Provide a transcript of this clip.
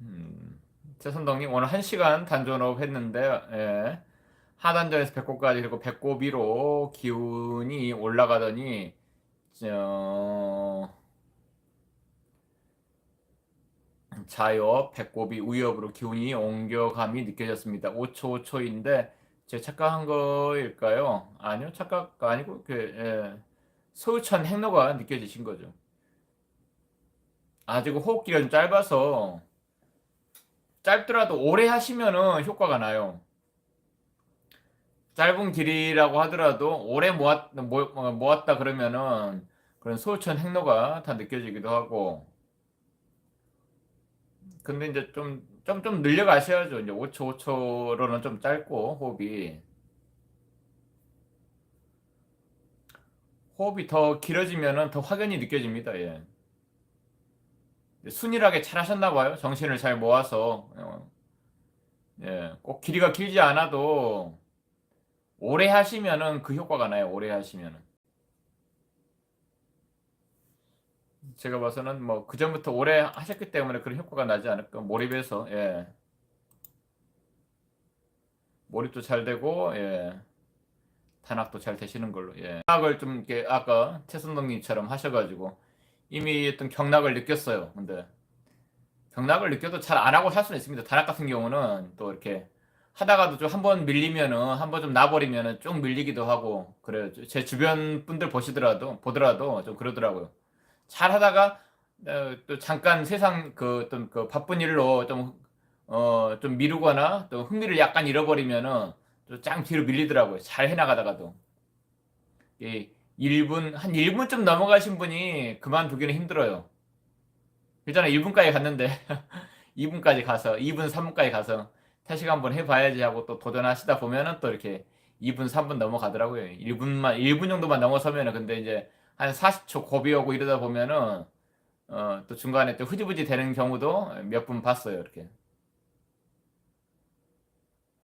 음, 최선덕님 오늘 1시간 단전업 했는데 예. 하단전에서 배꼽까지 그리고 배꼽 위로 기운이 올라가더니 저 자엽, 배꼽이 우엽으로 기운이 옮겨감이 느껴졌습니다. 5초 5초인데 제 착각한 거일까요? 아니요, 착각 아니고 그 예. 서울천 행로가 느껴지신 거죠. 아직 호흡기가 좀 짧아서 짧더라도 오래 하시면은 효과가 나요. 짧은 길이라고 하더라도 오래 모았, 모았다 그러면은 그런 소울천 행로가 다 느껴지기도 하고 근데 이제 좀, 좀, 좀 늘려가셔야죠. 이제 5초, 5초로는 좀 짧고, 호흡이. 호흡이 더 길어지면은 더 확연히 느껴집니다. 예. 순일하게 잘 하셨나 봐요. 정신을 잘 모아서. 어. 예. 꼭 길이가 길지 않아도 오래 하시면은 그 효과가 나요. 오래 하시면은. 제가 봐서는 뭐 그 전부터 오래 하셨기 때문에 그런 효과가 나지 않을까. 몰입해서, 예. 몰입도 잘 되고, 예. 단학도 잘 되시는 걸로, 예. 단학을 좀 이렇게 아까 최선동님처럼 하셔가지고 이미 어떤 경락을 느꼈어요. 근데 경락을 느껴도 잘 안 하고 살 수는 있습니다. 단학 같은 경우는 또 이렇게 하다가도 좀 한 번 밀리면은 한 번 좀 나버리면은 쭉 밀리기도 하고 그래요. 제 주변 분들 보시더라도 보더라도 좀 그러더라고요. 잘 하다가 어, 또 잠깐 세상 그 어떤 그 바쁜 일로 좀 어, 좀 미루거나 또 흥미를 약간 잃어버리면은 또짱 뒤로 밀리더라고요. 잘 해나가다가도. 이 1분, 한 1분쯤 넘어가신 분이 그만두기는 힘들어요. 그잖아 1분까지 갔는데 2분까지 가서 2분, 3분까지 가서 태식 한번 해봐야지 하고 또 도전하시다 보면은 또 이렇게 2분, 3분 넘어가더라고요. 1분만, 1분 정도만 넘어서면은 근데 이제 한 40초 고비 오고 이러다 보면은 어, 또 중간에 또 흐지부지 되는 경우도 몇 분 봤어요. 이렇게.